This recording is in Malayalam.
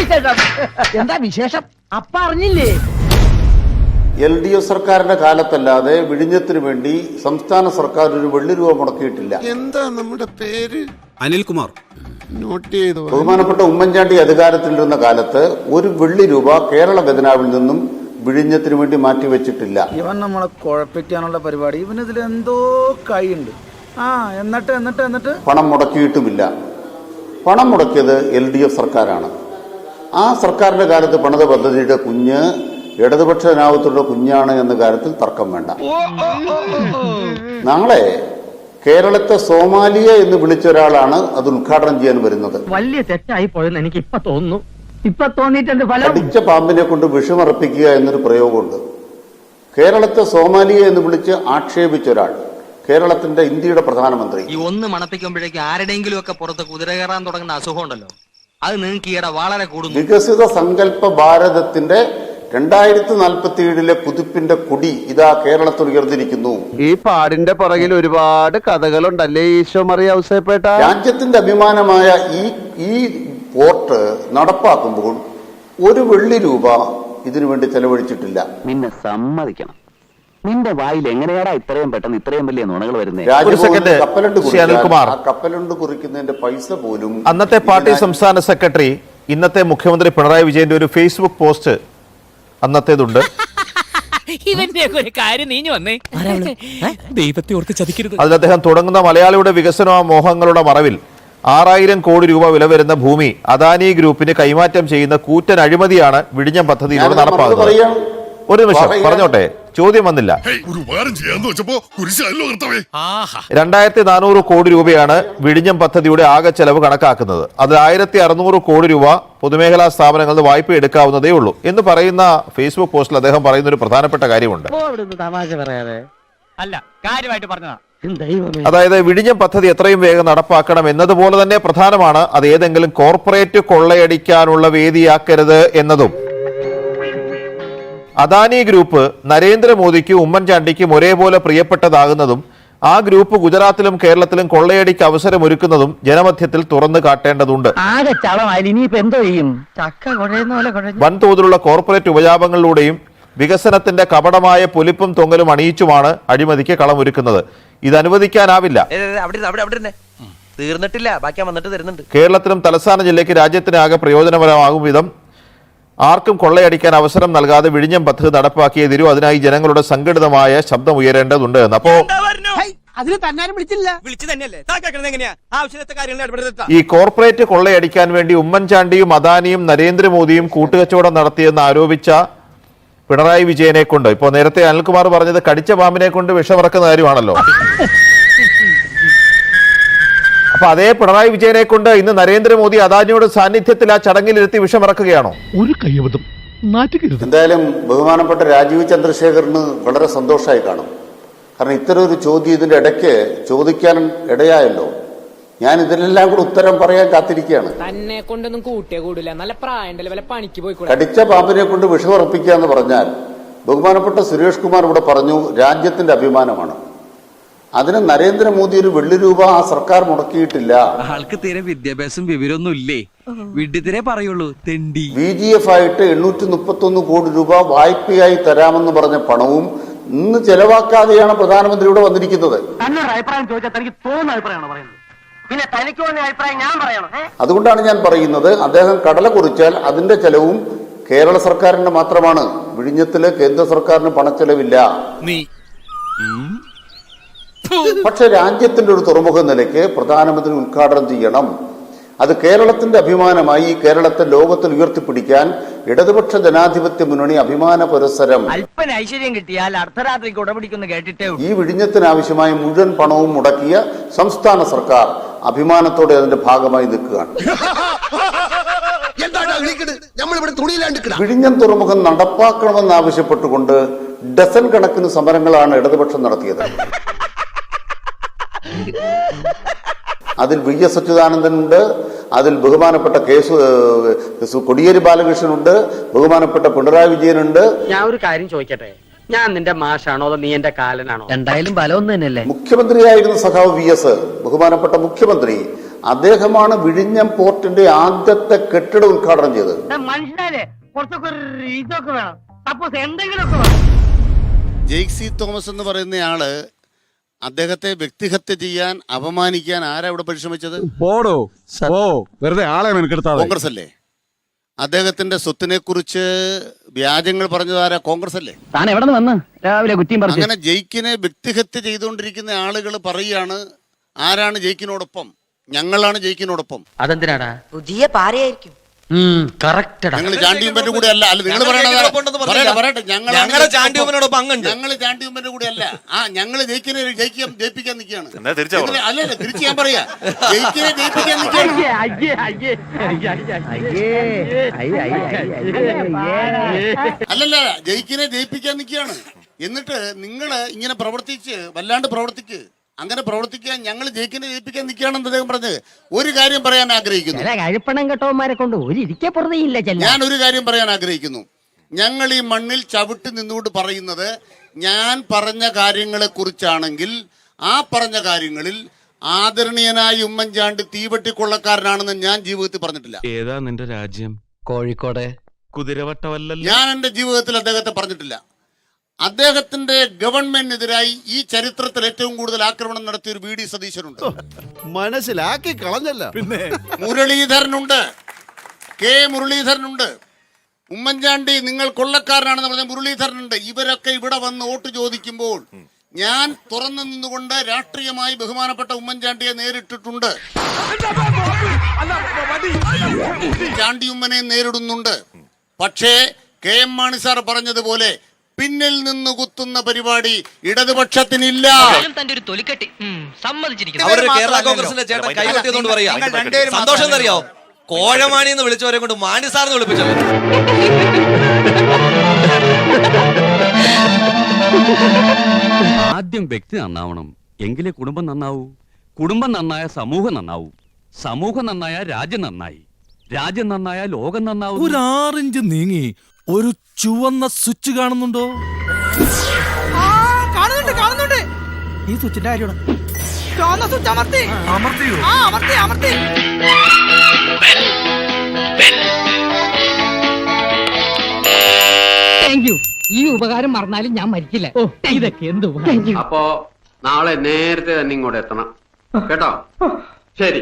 വിശേഷം? എന്താ വിശേഷം? അപ്പ അറിഞ്ഞില്ലേ? എൽ ഡി എഫ് സർക്കാരിന്റെ കാലത്തല്ലാതെ വിഴിഞ്ഞത്തിന് വേണ്ടി സംസ്ഥാന സർക്കാർ ഒരു വെള്ളി രൂപ മുടക്കിയിട്ടില്ല. എന്താ നമ്മുടെ പേര്? അനിൽകുമാർ. നോട്ട് ചെയ്തു ബഹുമാനപ്പെട്ട ഉമ്മൻചാണ്ടി അധികാരത്തിലിരുന്ന കാലത്ത് ഒരു വെള്ളി രൂപ കേരള ഖജനാവിൽ നിന്നും വിഴിഞ്ഞത്തിന് വേണ്ടി മാറ്റിവെച്ചിട്ടില്ല. ഇവൻ നമ്മളെ കുഴപ്പിക്കാനുള്ള പരിപാടി. ഇവൻ ഇതിൽ എന്തോ കൈയുണ്ട്. ആ എന്നിട്ട് എന്നിട്ട് എന്നിട്ട്? പണം മുടക്കിയിട്ടുമില്ല. പണം മുടക്കിയത് എൽ ഡി എഫ് സർക്കാരാണ്. ആ സർക്കാരിന്റെ കാലത്ത് പണിത പദ്ധതിയുടെ കുഞ്ഞ് ഇടതുപക്ഷ ജനാധിപത്യത്തിന്റെ കുഞ്ഞാണ് എന്ന കാര്യത്തിൽ തർക്കം വേണ്ട. നാളെ കേരളത്തെ സോമാലിയ എന്ന് വിളിച്ച ഒരാളാണ് അത് ഉദ്ഘാടനം ചെയ്യാൻ വരുന്നത്. വലിയ തെറ്റായി പോയെന്ന് എനിക്ക് ഇപ്പൊ തോന്നുന്നു. ഇപ്പൊ തോന്നിയിട്ടുണ്ട് ഫലം? കടിച്ച പാമ്പിനെ കൊണ്ട് വിഷമർപ്പിക്കുക എന്നൊരു പ്രയോഗമുണ്ട്. കേരളത്തെ സോമാലിയ എന്ന് വിളിച്ച് ആക്ഷേപിച്ച ഒരാൾ കേരളത്തിന്റെ ഇന്ത്യയുടെ പ്രധാനമന്ത്രി. ഈ ഒന്ന് മണപ്പിക്കുമ്പോഴേക്കും ആരുടെയെങ്കിലും ഒക്കെ പുറത്ത് കുതിര കയറാൻ തുടങ്ങുന്ന അസുഖം ഉണ്ടല്ലോ അത് നിങ്ങൾക്ക് ഈയിടെ വളരെ കൂടുന്നു. വികസിത സങ്കല്പ ഭാരതത്തിന്റെ രണ്ടായിരത്തി നാൽപ്പത്തി ഏഴിലെ പുതുപ്പിന്റെ കൊടി ഇതാ കേരളത്തിൽ ഉയർന്നിരിക്കുന്നു. ഈ പാടിന്റെ പുറകിൽ ഒരുപാട് കഥകളുണ്ടല്ലേ ഈശോ മറിയ ഔസേപ്പേട്ട? രാജ്യത്തിന്റെ അഭിമാനമായ ഈ ഈ പോർട്ട് നടപ്പാക്കുമ്പോൾ ഒരു വെള്ളി രൂപ ഇതിനു വേണ്ടി ചെലവഴിച്ചിട്ടില്ല. നിന്നെ സമ്മതിക്കണം. നിന്റെ വായിൽ എങ്ങനെയാടാ ഇത്രയും പെട്ടെന്ന് ഇത്രയും വലിയ നുണകൾ വരുന്നത് അനിൽകുമാർ. ആ കപ്പലണ്ട് കുറിക്കുന്നതിന്റെ പൈസ പോലും അന്നത്തെ പാർട്ടി സംസ്ഥാന സെക്രട്ടറി ഇന്നത്തെ മുഖ്യമന്ത്രി പിണറായി വിജയന്റെ ഒരു ഫേസ്ബുക്ക് പോസ്റ്റ് അന്നത്തേതുണ്ട്. ഇവന്റെ ഒരു കാര്യം നീഞ്ഞു വന്നേ. ദൈവത്തെ ഓർത്ത് ചതിക്കരുത്. അതിൽ അദ്ദേഹം തുടങ്ങുന്ന മലയാളിയുടെ വികസന മോഹങ്ങളുടെ മറവിൽ ആറായിരം കോടി രൂപ വില വരുന്ന ഭൂമി അദാനി ഗ്രൂപ്പിന് കൈമാറ്റം ചെയ്യുന്ന കൂറ്റൻ അഴിമതിയാണ് വിഴിഞ്ഞം പദ്ധതിയിലൂടെ നടപ്പാക്കുന്നത്. ഒരു നിമിഷം പറഞ്ഞോട്ടെ ചോദ്യം വന്നില്ല. രണ്ടായിരത്തി നാനൂറ് കോടി രൂപയാണ് വിഴിഞ്ഞം പദ്ധതിയുടെ ആകെ ചെലവ് കണക്കാക്കുന്നത്. അതിൽ ആയിരത്തി അറുന്നൂറ് കോടി രൂപ പൊതുമേഖലാ സ്ഥാപനങ്ങളിൽ നിന്ന് വായ്പ എടുക്കാവുന്നതേ ഉള്ളൂ എന്ന് പറയുന്ന ഫേസ്ബുക്ക് പോസ്റ്റിൽ അദ്ദേഹം പറയുന്ന ഒരു പ്രധാനപ്പെട്ട കാര്യമുണ്ട്. തമാശ പറയാതെ. അല്ല കാര്യമായിട്ട് പറഞ്ഞതാ. ദൈവമേ. അതായത് വിഴിഞ്ഞം പദ്ധതി എത്രയും വേഗം നടപ്പാക്കണം എന്നതുപോലെ തന്നെ പ്രധാനമാണ് അത് ഏതെങ്കിലും കോർപ്പറേറ്റ് കൊള്ളയടിക്കാനുള്ള വേദിയാക്കരുത് എന്നതും. അദാനി ഗ്രൂപ്പ് നരേന്ദ്രമോദിക്കും ഉമ്മൻചാണ്ടിക്കും ഒരേപോലെ പ്രിയപ്പെട്ടതാകുന്നതും ആ ഗ്രൂപ്പ് ഗുജറാത്തിലും കേരളത്തിലും കൊള്ളയടിക്ക് അവസരമൊരുക്കുന്നതും ജനമധ്യത്തിൽ തുറന്നു കാട്ടേണ്ടതുണ്ട്. ആകെ ചളമായാലും ഇനിയിപ്പോ എന്തോ ചെയ്യും? ചക്ക കുഴയുന്ന പോലെ കുഴഞ്ഞു. വൻതോതിലുള്ള കോർപ്പറേറ്റ് ഉപജാപങ്ങളിലൂടെയും വികസനത്തിന്റെ കപടമായ പൊലിപ്പും തൊങ്ങലും അണിയിച്ചുമാണ് അഴിമതിക്ക് കളമൊരുക്കുന്നത്. ഇത് അനുവദിക്കാനാവില്ല അവിടെ അവിടെ അവിടെ തീർന്നിട്ടില്ല. ബാക്കി വന്നിട്ട് തരുന്നുണ്ട്. കേരളത്തിലും തലസ്ഥാന ജില്ലയ്ക്ക് രാജ്യത്തിനാകെ പ്രയോജനപരമാകും വിധം ആർക്കും കൊള്ളയടിക്കാൻ അവസരം നൽകാതെ വിഴിഞ്ഞം പദ്ധതി നടപ്പാക്കിയേ തീരൂ അതിനായി ജനങ്ങളുടെ സംഘടിതമായ ശബ്ദം ഉയരേണ്ടതുണ്ട് എന്ന്. അപ്പോ അതിന് തന്നാരും വിളിച്ചില്ല. വിളിച്ചു തന്നെയല്ലേ? എങ്ങനെയാ? ആവശ്യത്തെ കാര്യങ്ങൾ ഈ കോർപ്പറേറ്റ് കൊള്ളയടിക്കാൻ വേണ്ടി ഉമ്മൻചാണ്ടിയും അദാനിയും നരേന്ദ്രമോദിയും കൂട്ടുകച്ചവടം നടത്തിയെന്ന് ആരോപിച്ച പിണറായി വിജയനെ കൊണ്ട്. ഇപ്പോ നേരത്തെ അനിൽകുമാർ പറഞ്ഞത് കടിച്ച പാമ്പിനെ കൊണ്ട് വിഷമിറക്കുന്ന കാര്യമാണല്ലോ. അപ്പൊ അതേ പിണറായി വിജയനെ കൊണ്ട് ഇന്ന് നരേന്ദ്രമോദി അദാനിയുടെ സാന്നിധ്യത്തിൽ ആ ചടങ്ങിലിരുത്തി വിഷമിറക്കുകയാണോ? ഒരു കയ്യബദ്ധം. നാറ്റുകരുത്. എന്തായാലും ബഹുമാനപ്പെട്ട രാജീവ് ചന്ദ്രശേഖറിന് വളരെ സന്തോഷമായി കാണും. കാരണം ഇത്തരം ഒരു ചോദ്യം ഇതിന്റെ ഇടയ്ക്ക് ചോദിക്കാൻ ഇടയായല്ലോ. ഞാൻ ഇതിനെല്ലാം കൂടെ ഉത്തരം പറയാൻ കാത്തിരിക്കുകയാണ്. തന്നെ കൊണ്ടൊന്നും കൂട്ടിയേ കൂടില്ല. നല്ല പ്രായണ്ടല്ലേ വല്ല പണിക്ക് പോയി കടിച്ച പാമ്പിനെ കൊണ്ട് വിഷമർപ്പിക്കുക എന്ന് പറഞ്ഞാൽ ബഹുമാനപ്പെട്ട സുരേഷ് കുമാർ ഇവിടെ പറഞ്ഞു രാജ്യത്തിന്റെ അഭിമാനമാണ്. അതിന് നരേന്ദ്രമോദി ഒരു വെള്ളി രൂപ ആ സർക്കാർ മുടക്കിയിട്ടില്ല. ആൾക്ക് തീരെ വിദ്യാഭ്യാസം വിവരമൊന്നും ഇല്ലേ? വിഡ്ഢിത്തിരെ പറയുള്ളൂ തെണ്ടി. വി ജി എഫ് ആയിട്ട് എണ്ണൂറ്റി മുപ്പത്തി ഒന്ന് കോടി രൂപ വായ്പയായി തരാമെന്ന് പറഞ്ഞ പണവും ഇന്ന് ചെലവാക്കാതെയാണ് പ്രധാനമന്ത്രി ഇവിടെ വന്നിരിക്കുന്നത്. തന്നൊരു അഭിപ്രായം ചോദിച്ചാൽ തനിക്ക് തോന്നുന്ന അഭിപ്രായമാണ് പറയുന്നത്. പിന്നെ തനിക്ക് തോന്നിയ അഭിപ്രായം ഞാൻ പറയണം ഏ? അതുകൊണ്ടാണ് ഞാൻ പറയുന്നത് അദ്ദേഹം കടല കുറിച്ചാൽ അതിന്റെ ചെലവും കേരള സർക്കാരിന്റെ മാത്രമാണ്. വിഴിഞ്ഞത്തിൽ കേന്ദ്ര സർക്കാരിന് പണച്ചെലവില്ല. നീ പക്ഷെ രാജ്യത്തിന്റെ ഒരു തുറമുഖ നിലയ്ക്ക് പ്രധാനമന്ത്രി ഉദ്ഘാടനം ചെയ്യണം. അത് കേരളത്തിന്റെ അഭിമാനമായി കേരളത്തെ ലോകത്തിൽ ഉയർത്തിപ്പിടിക്കാൻ ഇടതുപക്ഷ ജനാധിപത്യ മുന്നണി അഭിമാന പുരസരം. അല്പന ഐശ്വര്യം കിട്ടിയാൽ അർദ്ധരാത്രിക്ക് ഉടപിടിക്കുന്നു കേട്ടിട്ടേ ഈ വിഴിഞ്ഞത്തിനാവശ്യമായ മുഴുവൻ പണവും മുടക്കിയ സംസ്ഥാന സർക്കാർ അഭിമാനത്തോടെ അതിന്റെ ഭാഗമായി നിൽക്കുകയാണ്. വിഴിഞ്ഞം തുറമുഖം നടപ്പാക്കണമെന്ന് ആവശ്യപ്പെട്ടുകൊണ്ട് ഡസൻ കണക്കിന് സമരങ്ങളാണ് ഇടതുപക്ഷം നടത്തിയത്. അതിൽ വി എസ് അച്യുതാനന്ദനുണ്ട് അതിൽ ബഹുമാനപ്പെട്ട കേസ് കൊടിയേരി ബാലകൃഷ്ണനുണ്ട് ബഹുമാനപ്പെട്ട പിണറായി വിജയനുണ്ട് ഞാൻ ഒരു കാര്യം ചോദിക്കട്ടെ? ഞാൻ നിന്റെ മാഷാണോ അതോ നീ എന്റെ കാലനാണോ? എന്തായാലും ബലം ഒന്നും തന്നെയല്ലേ? മുഖ്യമന്ത്രിയായിരുന്ന സഖാവ് വി എസ് ബഹുമാനപ്പെട്ട മുഖ്യമന്ത്രി. അദ്ദേഹമാണ് വിഴിഞ്ഞം പോർട്ടിന്റെ ആദ്യത്തെ കെട്ടിട ഉദ്ഘാടനം ചെയ്തത്. മനസ്സിലായില്ലേ കുറച്ചൊക്കെ ഒരു ഇതൊക്കെ വേണം. സപ്പോസ് എന്തെങ്കിലുമൊക്കെ വേണം. ജെയ്ക് സി തോമസ് എന്ന് പറയുന്നയാൾ അദ്ദേഹത്തെ വ്യക്തിഹത്യ ചെയ്യാൻ അപമാനിക്കാൻ ആരാ ഇവിടെ പരിശ്രമിച്ചത്? പോടോ ഓ വെറുതെ ആളെ കോൺഗ്രസ് അല്ലേ? അദ്ദേഹത്തിന്റെ സ്വത്തിനെ കുറിച്ച് വ്യാജങ്ങൾ പറഞ്ഞത് ആരാ? കോൺഗ്രസ് അല്ലേ? താൻ എവിടെ നിന്ന് വന്ന്? രാവിലെ കുറ്റിയും പറഞ്ഞു അങ്ങനെ ജയിക്കിനെ വ്യക്തിഹത്യ ചെയ്തുകൊണ്ടിരിക്കുന്ന ആളുകൾ പറയാണ് ആരാണ് ജയിക്കിനോടൊപ്പം? ഞങ്ങളാണ് ജയിക്കിനോടൊപ്പം. അതെന്തിനാടാ? പുതിയ പാരയായിരിക്കും. ഞങ്ങൾ ചാണ്ടിയുമ്പന്റെ കൂടെ അല്ല അല്ല നിങ്ങൾ പറയട്ടെ ഞങ്ങളെ ഞങ്ങൾ ചാണ്ടിയുമ്മനോടൊപ്പം അങ്ങുണ്ട് ഞങ്ങൾ ചാണ്ടിയുമ്പന്റെ കൂടെ അല്ല ആ ഞങ്ങൾ ജയിക്കിനെ ജയിക്കാൻ ജയിപ്പിക്കാൻ നിൽക്കുകയാണ് എന്നിട്ട് അല്ല അല്ല തിരിച്ച് ഞാൻ പറയാ ജയിക്കിനെ ജയിപ്പിക്കാൻ നിൽക്കുകയാണ് അയ്യേ അയ്യേ അല്ലല്ല ജയിക്കിനെ ജയിപ്പിക്കാൻ നിൽക്കുകയാണ് എന്നിട്ട് നിങ്ങൾ ഇങ്ങനെ പ്രവർത്തിച്ച് വല്ലാണ്ട് പ്രവർത്തിക്ക് അങ്ങനെ പ്രവർത്തിക്കാൻ ഞങ്ങൾ ജയിക്കിനെ ജയിപ്പിക്കാൻ നിൽക്കുകയാണെന്ന് അദ്ദേഹം പറഞ്ഞത് ഒരു കാര്യം പറയാൻ ആഗ്രഹിക്കുന്നു. കഴിപ്പണം കെട്ടവന്മാരെ കൊണ്ട് ഒരു ഞാൻ ഒരു കാര്യം പറയാൻ ആഗ്രഹിക്കുന്നു. ഞങ്ങൾ ഈ മണ്ണിൽ ചവിട്ടി നിന്നുകൊണ്ട് പറയുന്നത് ഞാൻ പറഞ്ഞ കാര്യങ്ങളെ കുറിച്ചാണെങ്കിൽ ആ പറഞ്ഞ കാര്യങ്ങളിൽ ആദരണീയനായ ഉമ്മൻചാണ്ടി തീവെട്ടിക്കൊള്ളക്കാരനാണെന്ന് ഞാൻ ജീവിതത്തിൽ പറഞ്ഞിട്ടില്ല. ഏതാ നിന്റെ രാജ്യം? കോഴിക്കോട്. കുതിരവട്ടവല്ല ഞാൻ എന്റെ ജീവിതത്തിൽ അദ്ദേഹത്തെ പറഞ്ഞിട്ടില്ല. അദ്ദേഹത്തിന്റെ ഗവൺമെന്റിനെതിരായി ഈ ചരിത്രത്തിൽ ഏറ്റവും കൂടുതൽ ആക്രമണം നടത്തിയ ഒരു വി ഡി സതീശനുണ്ട്. മനസ്സിലാക്കി കളഞ്ഞല്ല. പിന്നെ? മുരളീധരനുണ്ട്. കെ മുരളീധരനുണ്ട്. ഉമ്മൻചാണ്ടി നിങ്ങൾ കൊള്ളക്കാരനാണെന്ന് പറഞ്ഞ മുരളീധരനുണ്ട്. ഇവരൊക്കെ ഇവിടെ വന്ന് വോട്ട് ചോദിക്കുമ്പോൾ ഞാൻ തുറന്നു നിന്നുകൊണ്ട് രാഷ്ട്രീയമായി ബഹുമാനപ്പെട്ട ഉമ്മൻചാണ്ടിയെ നേരിട്ടിട്ടുണ്ട്. ചാണ്ടിയുമ്മനെ നേരിടുന്നുണ്ട്. പക്ഷേ കെ എം മാണി സാർ പറഞ്ഞതുപോലെ പിന്നിൽ നിന്ന് കുത്തുന്ന പരിപാടി ഇടതുപക്ഷത്തിനില്ല. തന്റെ ഒരു തൊലിക്കെട്ടി സമ്മതിച്ചിരിക്കുന്നു. കേരള കോൺഗ്രസിന്റെ ചേട്ടൻ നിങ്ങൾ രണ്ടുപേരും സന്തോഷം എന്നറിയോ? കോഴമാണി എന്ന് വിളിച്ചവരെ കൊണ്ട് മാണി സാറിന് വിളിപ്പിച്ചത് ആദ്യം വ്യക്തി നന്നാവണം. എങ്കിലേ കുടുംബം നന്നാവൂ. കുടുംബം നന്നായ സമൂഹം നന്നാവൂ. സമൂഹം നന്നായ രാജ്യം നന്നായി. രാജ്യം നന്നായ ലോകം നന്നാവും. ഒരു ആറിഞ്ച് നീങ്ങി ഒരു ചുവന്ന സ്വിച്ച് കാണുന്നുണ്ടോ? കാണുന്നുണ്ട് കാണുന്നുണ്ട്. ഈ സ്വിച്ചിന്റെ കാര്യമാണ്. ചുവന്ന സ്വിച്ച് അമർത്തി. അമർത്തിയോ? ആ അമർത്തി അമർത്തി. താങ്ക് യു ഈ ഉപകാരം മറന്നാലും ഞാൻ മരിക്കില്ല. ഓ ഇതൊക്കെ എന്ത് അപ്പോ നാളെ നേരത്തെ തന്നെ ഇങ്ങോട്ട് എത്തണം. കേട്ടോ? ശരി.